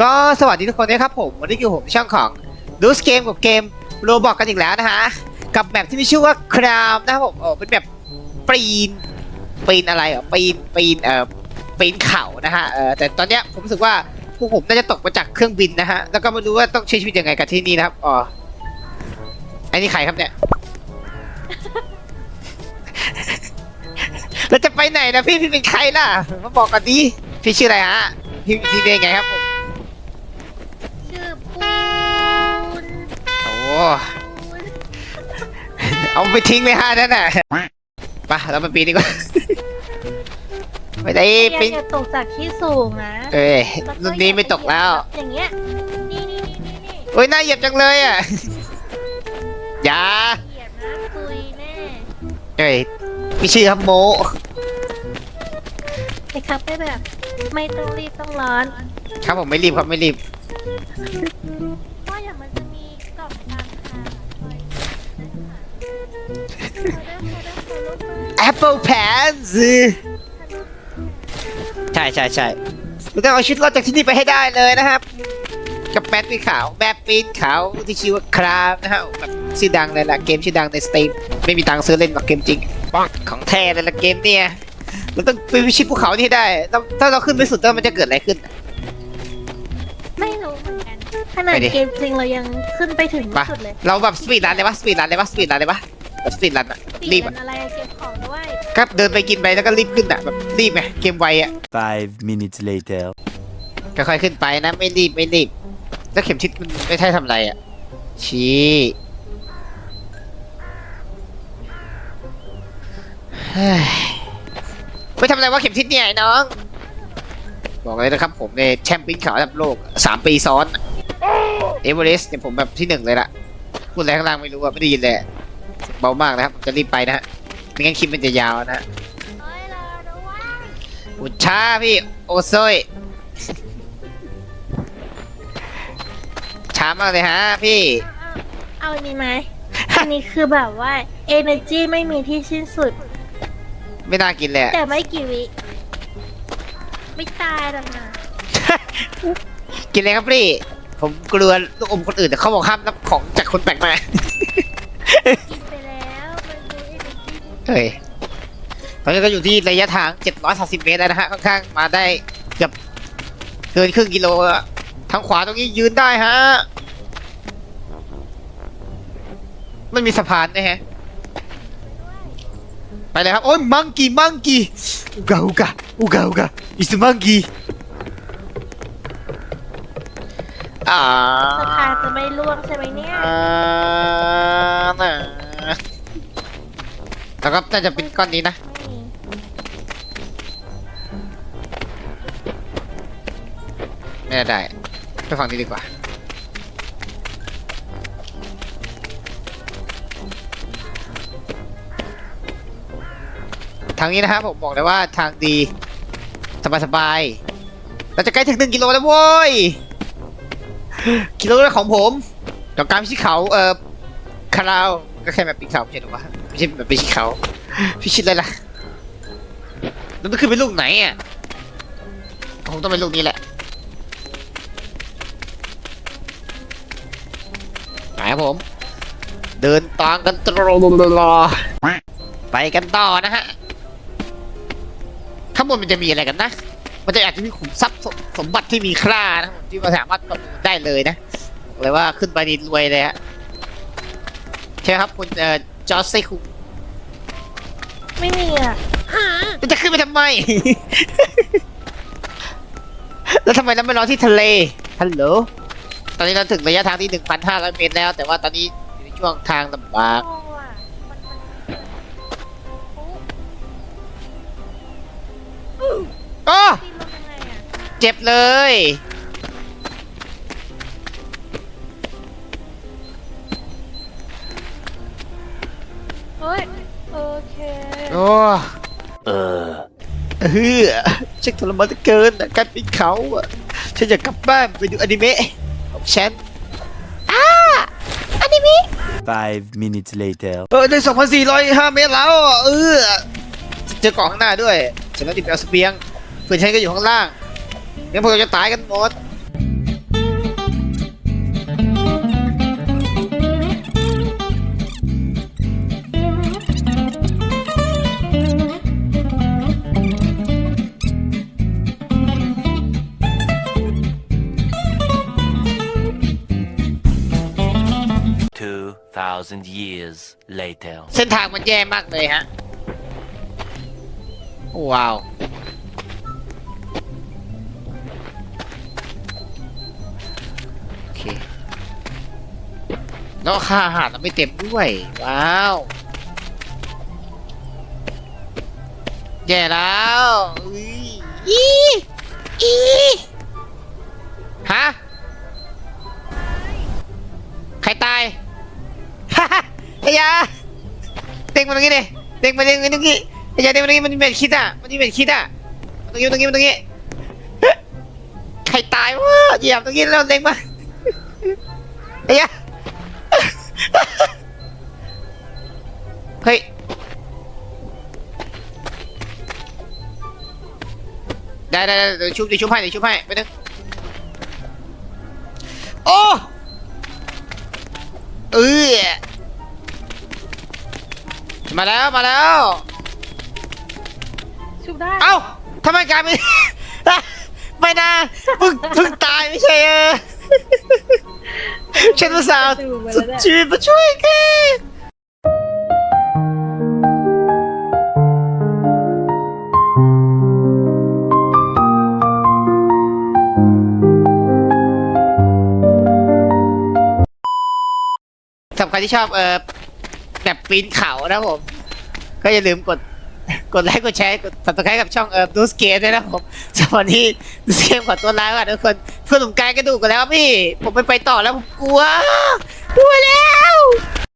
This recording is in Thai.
ก็สวัสดีทุกคนนะครับผมวันนี้คือผมในช่องของดูสเกมกับเกมโรบอกกันอีกแล้วนะฮะกับแบบที่มีชื่อว่าครามนะครับผมโอ้เป็นแบบปีนปีนอะไรเหรอปีนปีนเอ่อปีนเขานะฮะเออแต่ตอนเนี้ยผมรู้สึกว่าพวกผมน่าจะตกมาจากเครื่องบินนะฮะแล้วก็ไม่รู้ว่าต้องใช้ชีวิตยังไงกับที่นี่นะครับอ๋อไอ้นี่ใครครับเนี่ยแล้วจะไปไหนนะพี่พี่เป็นใครล่ะมาบอกกันดิพี่ชื่ออะไรฮะพี่พี่เป็นไงครับ เอาไปทิ้งไปห้านั่นน่ะไปเราไปปีนดีกว่าไม่ได้อย่าปีนอย่าตกจากที่สูงนะเอ้ยแล้วรุ่นนี้ไม่ตกแล้ว อย่างเงี้ย นี่นี่นี่นี่นี่โอ้ยน่าเหยียบจังเลยอะอย่าเหยียบนะตุยแน่เอ้ยพี่ชื่อครับโมไอ้ครับไม่แบบ ไม่ต้องรีบต้องร้อน ครับผมไม่รีบครับไม่รีบ Apple Pants ใช่ใช่ใช่เราต้องเอาชุดรอดจากที่นี่ไปให้ได้เลยนะครับ กับแมปปีนขาวแมปปีนขาวที่ชื่อว่าครามนะฮะแบบชื่อดังเลยล่ะเกมชื่อดังในสตรีมไม่มีตังค์ซื้อเล่นหรอกเกมจริงของแท้เลยล่ะเกมเนี่ยเราต้องไปวิชิตภูเขานี่ให้ได้แล้วถ้าเราขึ้นไปสุดแล้วมันจะเกิดอะไรขึ้น ไม่รู้เหมือนกันขนาดไปดิเกมจริงเรายังขึ้นไปถึงปะสุดเลย เราแบบสปีดรันเลยปะสปีดรันเลยปะสปีดรันเลยปะแบบ สปีดรันอะรีบเปลี่อะยนอะไรเก็บของด้วยก็เดินไปกินไปแล้วก็รีบขึ้นอะแบบรีบไงเกมไวอะ Five minutes later. ค่อยๆขึ้นไปนะไม่รีบไม่รีบ แล้วเข็มทิศมันไม่ใช่ทำอะไรอะชี้เฮ้ยไม่ทำอะไรวะเข็มทิศเนี่ยไอ้น้อง บอกเลยนะครับผมเนี่ยแชมป์ปีนเขาระดับโลกสามปีซ้อนเอเวอเรสต์เนี่ยผมแบบที่หนึ่งเลยล่ะพูดอะไรข้างล่างไม่รู้อะไม่ได้ยินเลยอะ เบามากนะครับผมจะรีบไปนะฮะไม่งั้นคลิปมันจะยาวนะฮะเฮ้ยรอด้วยอุดช้าพี่โอโซยช้ามากเลยฮะพี่ เอาอันนี้ไหม อันนี้คือแบบว่า energy ไม่มีที่สิ้นสุด ไม่น่ากินเลยอะ แต่ไม่กี่วิ ไม่ตายหรอกนะกินเลยครับพี่ ผมกลัวลูกอมคนอื่นแต่เขาบอกห้ามรับของจากคนแปลกหน้า กิน เฮ้ยตอนนี้ก็อยู่ที่ระยะทาง 730 เมตรแล้วนะฮะค่อนข้างมาได้เกือบเกินครึ่งกิโลอะทางขวาตรงนี้ยืนได้ฮะ มันมีสะพานนะฮะ ไปเลยครับ โอ้ยมังกี้มังกี้อุกาอุกาอุกาอุกาอิสมังกี้อ่าสะพานจะไม่ล่วงใช่ไหมเนี่ย อ่าน่ะ แล้วก็น่าจะเป็นก้อนนี้นะ ไม่ได้ไปฝั่งนี้ดีกว่า ทางนี้นะครับผมบอกเลยว่าทางดี สบายๆ เราจะใกล้ถึงหนึ่งกิโลแล้วโว้ย กิโลแรกของผมกับการพิชิตเขา เอ่อคาราวก็แค่แบบปีนเขาไม่ใช่หรอวะ ไม่ใช่แบบปีนเขาพิชิตเลยล่ะแล้วมันขึ้นไปลูกไหนอะคงต้องเป็นลูกนี้แหละไปครับผม เดินตามกันตรอไปกันต่อนะฮะข้างบนมันจะมีอะไรกันนะ มันจะอาจจะมีขุมทรัพย์สมบัติที่มีค่านะที่มาสามารถประมูลได้เลยนะบอกเลยว่าขึ้นไปนี่รวยเลยฮะใช่ครับคุณเอ่อ จอร์ซี่คุงไม่มีอะแล้วจะขึ้นไปทำไม แล้วทำไมเราไม่รอที่ทะเล ฮัลโหล ตอนนี้เราถึงระยะทางที่ 1,500 เมตรแล้ว แต่ว่าตอนนี้อยู่ในช่วงทางลำบาก โอ้อะมันมันโอ้โอ้ตีลงยังไงอะเจ็บเลย โอ้ Uh. เฮือฉันทรมานเหลือเกินอะการปีนเขาอะฉันอยากกลับบ้านไปดูอนิเมะของฉันอ้าอนิเมะ Five minutes later. เออได้2,405 เมตรแล้วอะเออเจอเกาะข้างหน้าด้วยฉันต้องติดไปเอาเสบียงเพื่อนฉันก็อยู่ข้างล่างงั้นพวกเราจะตายกันหมด 2,000 years later. เส้นทางมันแย่มากเลยฮะ ว้าว โอเค แล้วค่าอาหารเราไม่เต็มด้วย ว้าว แย่แล้วอุ๊ยอีอีฮะ ใครตาย ไอ้ยาเด้งมาตรงนี้เลยเด้งมาเด้งมาตรงนี้ไอ้ยาเด้งมาตรงนี้มันเป็นคิดอะมันเป็นคิดอะตรงนี้ตรงนี้ตรงนี้ใครตายวะเหยียบตรงนี้แล้วเด้งมาไอ้ยาเฮ้ยได้ได้ได้เดี๋ยวชุบเดี๋ยวชุบให้เดี๋ยวชุบให้ไปนึงโอ้เออ มาแล้วมาแล้ว ชุบได้เอ้าทำไมกลายเป็น ไม่นะเพิ่งเพิ่งตายไม่ใช่เออฉันอุตส่าห์ตื่นมาแล้วเนี่ยชีวิตมาช่วยแกสำหรับใครที่ชอบเออ แบบปีนเขานะผม ก็อย่าลืมกดกดไลค์กดแชร์กดติดตามกับช่องเอ่อดูสเกตด้วยนะผมสวันนี้ดูสเกตขอตัวลาก่อนทุกคนเพื่อนผมกลายกระดูกกันแล้วพี่ ผมไปไปต่อแล้วผมกลัวกลัวแล้ว